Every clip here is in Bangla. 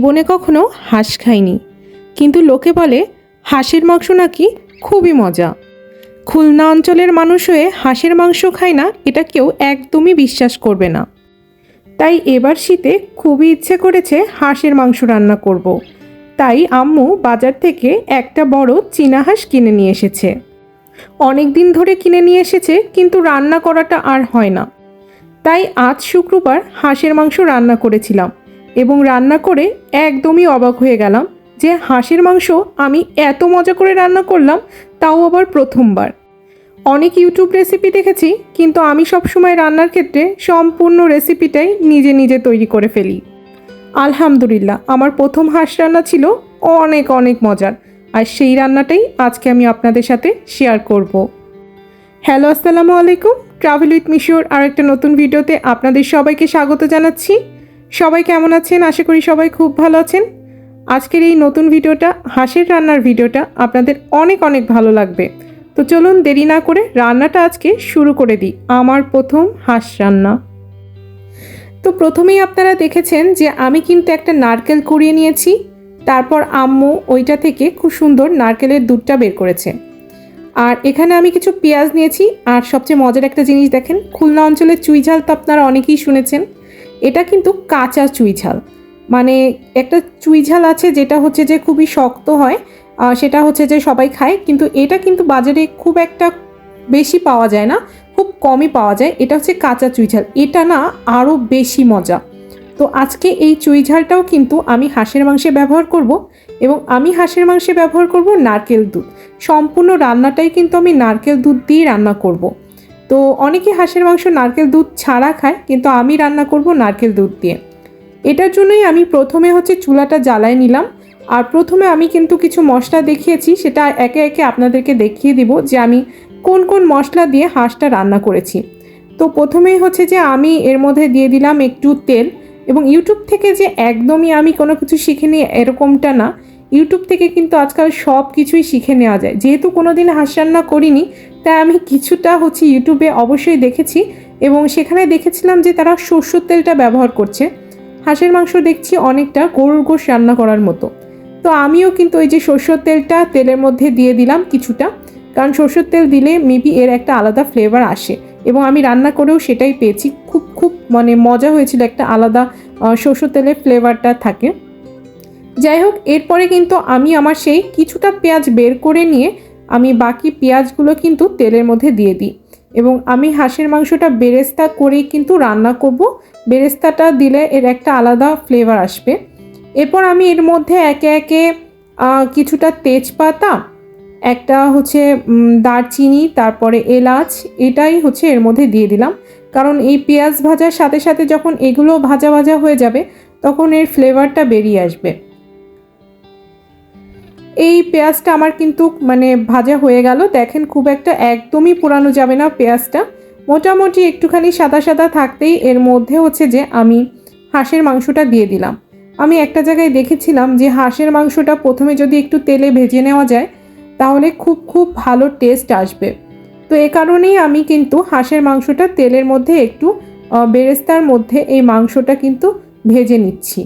জীবনে কখনো হাঁস খাইনি। কিন্তু লোকে বলে, হাঁসের মাংস নাকি খুবই মজা। খুলনা অঞ্চলের মানুষ হয়ে হাঁসের মাংস খায় না, এটা কেউ একদমই বিশ্বাস করবে না। তাই এবার শীতে খুবই ইচ্ছে করেছে হাঁসের মাংস রান্না করব। তাই আম্মু বাজার থেকে একটা বড় চীনা হাঁস কিনে নিয়ে এসেছে। অনেক দিন ধরে কিনে নিয়ে এসেছে, কিন্তু রান্না করাটা আর হয় না। তাই আজ শুক্রবার হাঁসের মাংস রান্না করেছিলাম। এবং রান্না করে একদমই অবাক হয়ে গেলাম যে হাঁসের মাংস আমি এত মজা করে রান্না করলাম, তাও আবার প্রথমবার। অনেক ইউটিউব রেসিপি দেখেছি, কিন্তু আমি সবসময় রান্নার ক্ষেত্রে সম্পূর্ণ রেসিপিটাই নিজে নিজে তৈরি করে ফেলি। আলহামদুলিল্লাহ, আমার প্রথম হাঁস রান্না ছিল অনেক অনেক মজার, আর সেই রান্নাটাই আজকে আমি আপনাদের সাথে শেয়ার করব। হ্যালো, আসসালামু আলাইকুম ট্রাভেল উইথ মিশোর আর একটা নতুন ভিডিওতে আপনাদের সবাইকে স্বাগত জানাচ্ছি। সবাই কেমন আছেন? আশা করি সবাই খুব ভালো আছেন। আজকের এই নতুন ভিডিওটা, হাঁসের রান্নার ভিডিওটা আপনাদের অনেক অনেক ভালো লাগবে। তো চলুন দেরি না করে রান্নাটা আজকে শুরু করে দিই। আমার প্রথম হাঁস রান্না। তো প্রথমেই আপনারা দেখেছেন যে আমি কিন্তু একটা নারকেল কুড়িয়ে নিয়েছি, তারপর আম্মু ওইটা থেকে খুব সুন্দর নারকেলের দুধটা বের করেছে। আর এখানে আমি কিছু পেঁয়াজ নিয়েছি, আর সবচেয়ে মজার একটা জিনিস দেখেন, খুলনা অঞ্চলের চুইঝাল তো আপনারা অনেকেই শুনেছেন। এটা কিন্তু কাঁচা চুইঝাল মানে একটা চুইঝাল আছে যেটা হচ্ছে যে খুবই শক্ত হয় সেটা হচ্ছে যে সবাই খায়, কিন্তু এটা কিন্তু বাজারে খুব একটা বেশি পাওয়া যায় না, খুব কমই পাওয়া যায়। এটা হচ্ছে কাঁচা চুইঝাল এটা না আরও বেশি মজা। তো আজকে এই চুই ঝালটাও কিন্তু আমি হাঁসের মাংসে ব্যবহার করব এবং আমি হাঁসের মাংসে ব্যবহার করব নারকেল দুধ। সম্পূর্ণ রান্নাটাই কিন্তু আমি নারকেল দুধ দিয়েই রান্না করব। তো অনেকে হাঁসের মাংস, নারকেল দুধ ছাড়া খায়, কিন্তু আমি রান্না করব নারকেল দুধ দিয়ে। এটার জন্যই আমি প্রথমে হচ্ছে চুলাটা জ্বালায় নিলাম। আর প্রথমে আমি কিন্তু কিছু মশলা দেখিয়েছি, সেটা একে একে আপনাদেরকে দেখিয়ে দিব যে আমি কোন কোন মশলা দিয়ে হাঁসটা রান্না করেছি। তো প্রথমেই হচ্ছে যে আমি এর মধ্যে দিয়ে দিলাম একটু তেল এবং ইউটিউব থেকে যে একদমই আমি কোনো কিছু শিখিনি এরকমটা না। ইউটিউব থেকে কিন্তু আজকাল সব কিছুই শিখে নেওয়া যায়। যেহেতু কোনো দিন হাঁস রান্না করিনি, তাই আমি কিছুটা হচ্ছে ইউটিউবে অবশ্যই দেখেছি এবং সেখানে দেখেছিলাম যে তারা সর্ষের তেলটা ব্যবহার করছে। হাঁসের মাংস দেখছি অনেকটা গরুর গোশ রান্না করার মতো। তো আমিও কিন্তু ওই যে সর্ষের তেলটা তেলের মধ্যে দিয়ে দিলাম কিছুটা, কারণ সর্ষের তেল দিলে মেবি এর একটা আলাদা ফ্লেভার আসে এবং আমি রান্না করেও সেটাই পেয়েছি। খুব খুব মানে মজা হয়েছিল একটা আলাদা সর্ষের তেলের ফ্লেভারটা থাকে। যাই হোক, এরপরে কিন্তু আমি আমার সেই কিছুটা পেঁয়াজ বের করে নিয়ে আমি বাকি পেঁয়াজগুলো কিন্তু তেলের মধ্যে দিয়ে দিই। এবং আমি হাঁসের মাংসটা বেরেস্তা করেই কিন্তু রান্না করব। বেরেস্তাটা দিলে এর একটা আলাদা ফ্লেভার আসবে। এরপর আমি এর মধ্যে একে একে কিছুটা তেজপাতা, একটা হচ্ছে দারচিনি, তারপরে এলাচ, এটাই হচ্ছে এর মধ্যে দিয়ে দিলাম। কারণ এই পেঁয়াজ ভাজার সাথে সাথে যখন এগুলো ভাজা ভাজা হয়ে যাবে, তখন এর ফ্লেভারটা বেরিয়ে আসবে। এই পেঁয়াজটা আমার কিন্তু মানে ভাজা হয়ে গেল। দেখেন খুব একটা একদমই পোড়ানো যাবে না পেঁয়াজটা। মোটামুটি একটুখানি সাদা সাদা থাকতেই এর মধ্যে হচ্ছে যে আমি হাঁসের মাংসটা দিয়ে দিলাম। আমি একটা জায়গায় দেখেছিলাম যে হাঁসের মাংসটা প্রথমে যদি একটু তেলে ভেজে নেওয়া যায়, তাহলে খুব খুব ভালো টেস্ট আসবে। তো এ কারণেই আমি কিন্তু হাঁসের মাংসটা তেলের মধ্যে একটু বেরেস্তার মধ্যে এই মাংসটা কিন্তু ভেজে নিচ্ছি।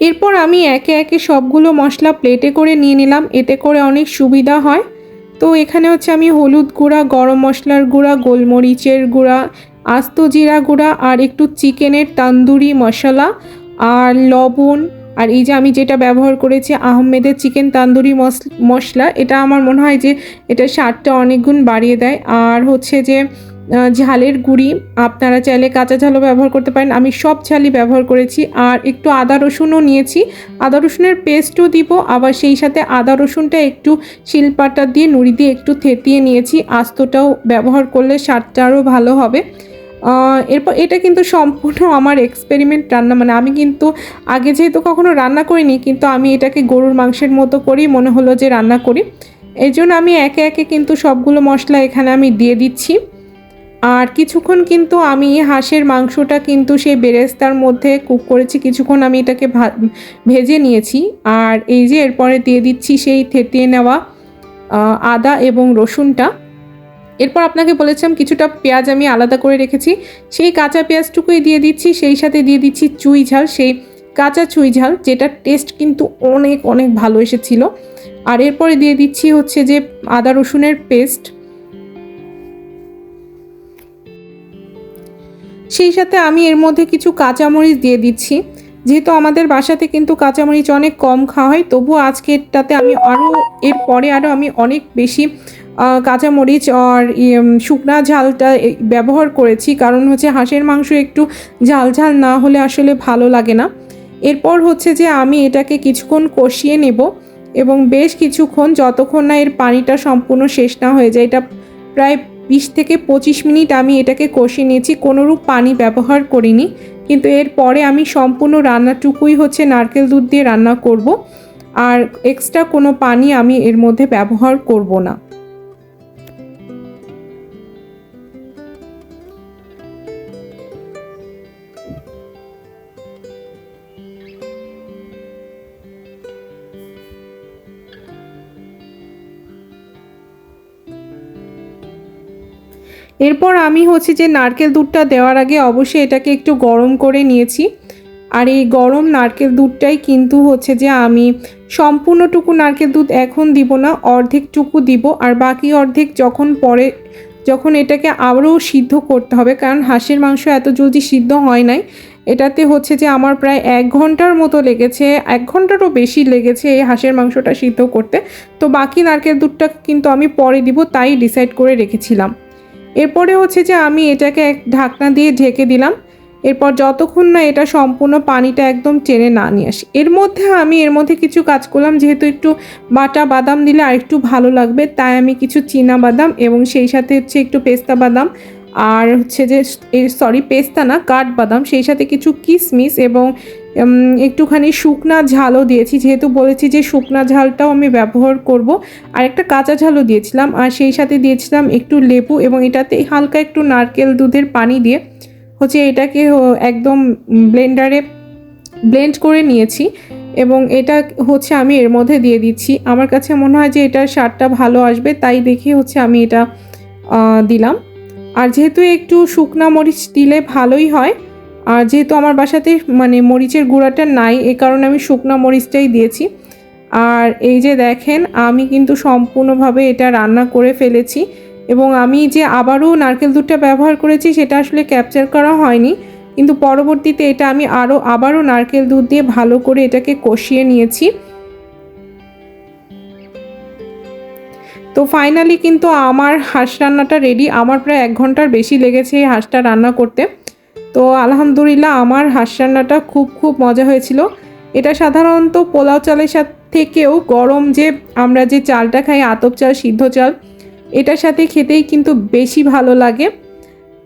এরপর আমি একে একে সবগুলো মশলা প্লেটে করে নিয়ে নিলাম। এতে করে অনেক সুবিধা হয়। তো এখানে হচ্ছে আমি হলুদ গুঁড়া, গরম মশলার গুঁড়া, গোলমরিচের গুঁড়া, আস্ত জিরা গুঁড়া আর একটু চিকেনের তান্দুরি মশলা আর লবণ। আর এই যে আমি যেটা ব্যবহার করেছি আহমেদের চিকেন তান্দুরি মশলা, এটা আমার মনে হয় যে এটা স্বাদটা অনেক গুণ বাড়িয়ে দেয়। আর হচ্ছে যে ঝালের গুঁড়ি, আপনারা চাইলে কাঁচা ঝালও ব্যবহার করতে পারেন। আমি সব ঝালই ব্যবহার করেছি। আর একটু আদা রসুনও নিয়েছি। আদা রসুনের পেস্টও দিব, আবার সেই সাথে আদা রসুনটা একটু শিলপাটা দিয়ে নুড়ি দিয়ে একটু থেতিয়ে নিয়েছি। আস্তটাও ব্যবহার করলে স্বাদটা আরও ভালো হবে। এরপর এটা কিন্তু সম্পূর্ণ আমার এক্সপেরিমেন্ট রান্না। মানে আমি কিন্তু আগে যেহেতু কখনো রান্না করিনি, কিন্তু আমি এটাকে গরুর মাংসের মতো করেই মনে হলো যে রান্না করি। এই জন্য আমি একে একে কিন্তু সবগুলো মশলা এখানে আমি দিয়ে দিচ্ছি। আর কিছুক্ষণ কিন্তু আমি হাঁসের মাংসটা কিন্তু সেই বেরেস্তার মধ্যে কুক করেছি। কিছুক্ষণ আমি এটাকে ভেজে নিয়েছি। আর এই যে এরপরে দিয়ে দিচ্ছি সেই থেতিয়ে নেওয়া আদা এবং রসুনটা। এরপর আপনাকে বলেছিলাম কিছুটা পেঁয়াজ আমি আলাদা করে রেখেছি। সেই কাঁচা পেঁয়াজটুকুই দিয়ে দিচ্ছি, সেই সাথে দিয়ে দিচ্ছি চুই ঝাল। সেই কাঁচা চুই ঝাল, যেটার টেস্ট কিন্তু অনেক অনেক ভালো এসেছিল। আর এরপরে দিয়ে দিচ্ছি হচ্ছে যে আদা রসুনের পেস্ট। সেই সাথে আমি এর মধ্যে কিছু কাঁচামরিচ দিয়ে দিচ্ছি। যেহেতু আমাদের বাসাতে কিন্তু কাঁচামরিচ অনেক কম খাওয়া হয় তবুও আজকেরটাতে আমি আরও এর পরে আরও আমি অনেক বেশি কাঁচামরিচ আর শুকনা ঝালটা ব্যবহার করেছি। কারণ হচ্ছে হাঁসের মাংস একটু ঝাল ঝাল না হলে আসলে ভালো লাগে না। এরপর হচ্ছে যে আমি এটাকে কিছুক্ষণ কষিয়ে নেব এবং বেশ কিছুক্ষণ, যতক্ষণ না এর পানিটা সম্পূর্ণ শেষ না হয়ে যায়, এটা প্রায় বিশ থেকে পঁচিশ মিনিট আমি এটাকে কষে নিয়েছি। কোনোরূপ পানি ব্যবহার করিনি। কিন্তু এরপরে আমি সম্পূর্ণ রান্নাটুকুই হচ্ছে নারকেল দুধ দিয়ে রান্না করব। আর এক্সট্রা কোনো পানি আমি এর মধ্যে ব্যবহার করব না। এরপর আমি হচ্ছে যে নারকেল দুধটা দেওয়ার আগে অবশ্যই এটাকে একটু গরম করে নিয়েছি। আর এই গরম নারকেল দুধটাই কিন্তু হচ্ছে যে আমি সম্পূর্ণটুকু নারকেল দুধ এখন দিব না, অর্ধেকটুকু দিব। আর বাকি অর্ধেক যখন পরে, যখন এটাকে আবারও সিদ্ধ করতে হবে, কারণ হাঁসের মাংস এত জলদি সিদ্ধ হয় নাই, এটাতে হচ্ছে যে আমার প্রায় এক ঘণ্টার মতো লেগেছে, এক ঘন্টারও বেশি লেগেছে এই হাঁসের মাংসটা সিদ্ধ করতে। তো বাকি নারকেল দুধটা কিন্তু আমি পরে দিব, তাই ডিসাইড করে রেখেছিলাম। এরপরে হচ্ছে যে আমি এটাকে এক ঢাকনা দিয়ে ঢেকে দিলাম। এরপর যতক্ষণ না এটা সম্পূর্ণ পানিটা একদম টেনে না নিয়ে আসি। এর মধ্যে আমি এর মধ্যে কিছু কাজ করলাম, যেহেতু একটু বাটা বাদাম দিলে আর একটু ভালো লাগবে, তাই আমি কিছু চীনা বাদাম এবং সেই সাথে হচ্ছে একটু পেস্তা বাদাম আর হচ্ছে যে সরি পেস্তা না, কাঠ বাদাম, সেই সাথে কিছু কিশমিশ এবং একটুখানি শুকনা ঝালও দিয়েছি। যেহেতু বলেছি যে শুকনা ঝালটাও আমি ব্যবহার করব আর একটা কাঁচা ঝালও দিয়েছিলাম। আর সেই সাথে দিয়েছিলাম একটু লেবু এবং এটাতে হালকা একটু নারকেল দুধের পানি দিয়ে হচ্ছে এটাকে একদম ব্লেন্ডারে ব্লেন্ড করে নিয়েছি এবং এটা হচ্ছে আমি এর মধ্যে দিয়ে দিচ্ছি। আমার কাছে মনে হয় যে এটার স্বাদটা ভালো আসবে, তাই দেখে হচ্ছে আমি এটা দিলাম। আর যেহেতু একটু শুকনা মরিচ দিলে ভালোই হয় আর যেহেতু আমার বাসাতে মানে মরিচের গুঁড়াটা নাই, এ কারণে আমি শুকনা মরিচটাই দিয়েছি। আর এই যে দেখেন, আমি কিন্তু সম্পূর্ণভাবে এটা রান্না করে ফেলেছি এবং আমি যে আবারও নারকেল দুধটা ব্যবহার করেছি, সেটা আসলে ক্যাপচার করা হয়নি। কিন্তু পরবর্তীতে এটা আমি আরও, আবারও নারকেল দুধ দিয়ে ভালো করে এটাকে কষিয়ে নিয়েছি। তো ফাইনালি কিন্তু আমার হাঁস রান্নাটা রেডি। আমার প্রায় এক ঘণ্টার বেশি লেগেছে এই হাঁসটা রান্না করতে। তো আলহামদুলিল্লাহ আমার হাঁস রান্নাটা খুব খুব মজা হয়েছিল। এটা সাধারণত পোলাও চালের সাথে থেকেও গরম যে আমরা যে চালটা খাই, আতপ চাল, সিদ্ধ চাল, এটার সাথে খেতেই কিন্তু বেশি ভালো লাগে।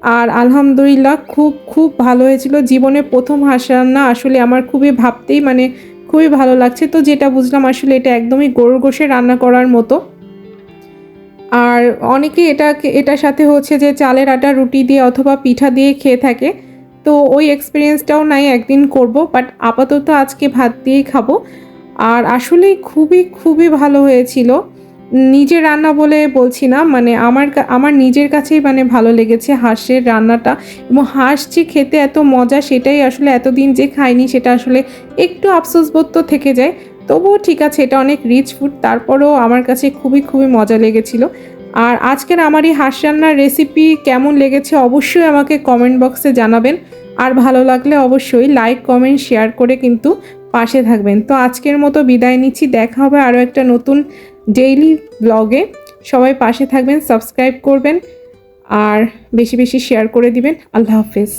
আর আলহামদুলিল্লাহ খুব খুব ভালো হয়েছিল। জীবনে প্রথম হাঁস রান্না আসলে আমার খুবই ভাবতেই মানে খুবই ভালো লাগছে। তো যেটা বুঝলাম আসলে এটা একদমই গরুর গোশে রান্না করার মতো। আর অনেকে এটাকে, এটার সাথে হচ্ছে যে চালের আটা, রুটি দিয়ে অথবা পিঠা দিয়ে খেয়ে থাকে। তো ওই এক্সপিরিয়েন্সটাও নাই, একদিন করব বাট আপাতত আজকে ভাত দিয়েই খাব। আর আসলেই খুবই খুবই ভালো হয়েছিল। নিজে রান্না বলে বলছি না মানে আমার আমার নিজের কাছেই মানে ভালো লেগেছে হাঁসের রান্নাটা। এবং হাঁস যে খেতে এত মজা, সেটাই আসলে এতদিন যে খাইনি, সেটা আসলে একটু আফসোস বোধ তো থেকে যায়। তবুও ঠিক আছে, এটা অনেক রিচ ফুড তারপরেও আমার কাছে খুবই খুবই মজা লেগেছিল। আর আজকের আমার এই হাঁস রান্নার রেসিপি কেমন লেগেছে অবশ্যই আমাকে কমেন্ট বক্সে জানাবেন। আর ভালো লাগলে অবশ্যই লাইক কমেন্ট শেয়ার করে কিন্তু পাশে থাকবেন। তো আজকের মতো বিদায় নিচ্ছি। দেখা হবে আরও একটা নতুন ডেইলি ব্লগে সবাই পাশে থাকবেন সাবস্ক্রাইব করবেন, আর বেশি বেশি শেয়ার করে দিবেন। আল্লাহ হাফেজ।